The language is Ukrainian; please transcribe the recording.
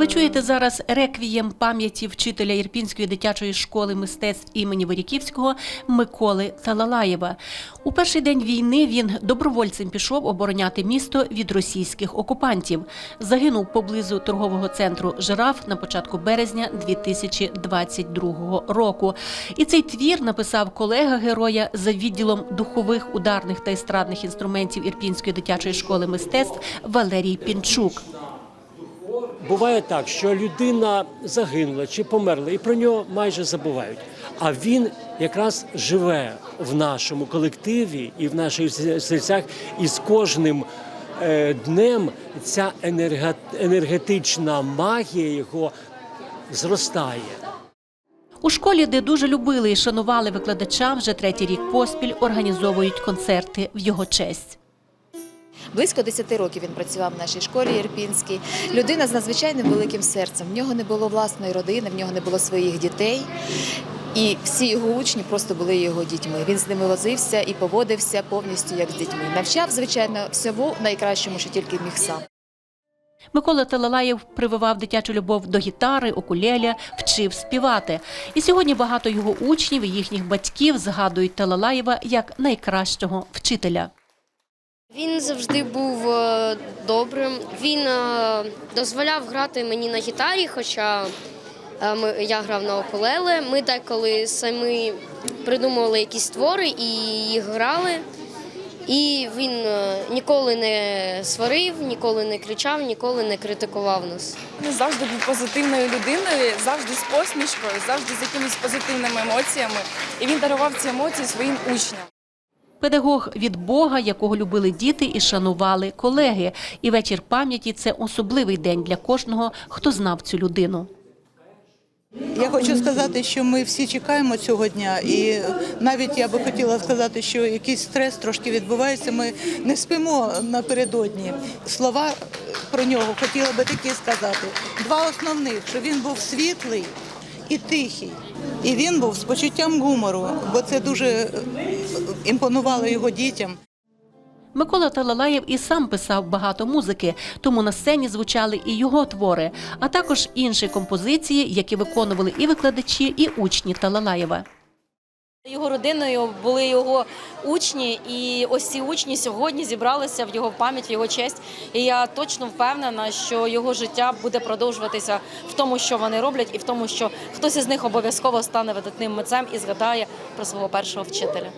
послухайте зараз реквієм пам'яті вчителя Ірпінської дитячої школи мистецтв імені Виріківського Миколи Талалаєва. У перший день війни він добровольцем пішов обороняти місто від російських окупантів. Загинув поблизу торгового центру Жираф на початку березня 2022 року. І цей твір написав колега героя за відділом духових, ударних та естрадних інструментів Ірпінської дитячої школи мистецтв Валерій Пінчук. Буває так, що людина загинула чи померла, і про нього майже забувають. А він якраз живе в нашому колективі і в наших серцях, і з кожним е, днем ця енерге- енергетична магія його зростає. У школі, де дуже любили і шанували викладача, вже третій рік поспіль організовують концерти в його честь. Близько 10 років він працював в нашій школі Ірпінській. Людина з надзвичайним великим серцем. В нього не було власної родини, в нього не було своїх дітей. І всі його учні просто були його дітьми. Він з ними возився і поводився повністю як з дітьми. Навчав, звичайно, всьому найкращому, що тільки міг сам. Микола Талалаєв прививав дитячу любов до гітари, укулеля, вчив співати. І сьогодні багато його учнів і їхніх батьків згадують Талалаєва як найкращого вчителя. Завжди був е, добрим. Він е, дозволяв грати мені на гітарі, хоча е, я грав на окулеле. Ми деколи самі придумували якісь твори і їх грали. І він ніколи не сварив, ніколи не кричав, ніколи не критикував нас. Він завжди був позитивною людиною, завжди з посмішкою, завжди з якимись позитивними емоціями. І він дарував ці емоції своїм учням. Педагог від Бога, якого любили діти і шанували колеги. І вечір пам'яті це особливий день для кожного, хто знав цю людину. Я хочу сказати, що ми всі чекаємо цього дня, і навіть я би хотіла сказати, що якийсь стрес трошки відбувається. Ми не спимо напередодні. Слова про нього хотіла би такі сказати. Два основних: що він був світлий і тихий. І він був з почуттям гумору, бо це дуже імпонувало його дітям. Микола Талалаєв і сам писав багато музики, тому на сцені звучали і його твори, а також інші композиції, які виконували і викладачі, і учні Талалаєва. Його родиною були його учні, і ось ці учні сьогодні зібралися в його пам'ять, в його честь. І я точно впевнена, що його життя буде продовжуватися в тому, що вони роблять, і в тому, що хтось із них обов'язково стане видатним митцем і згадає про свого першого вчителя.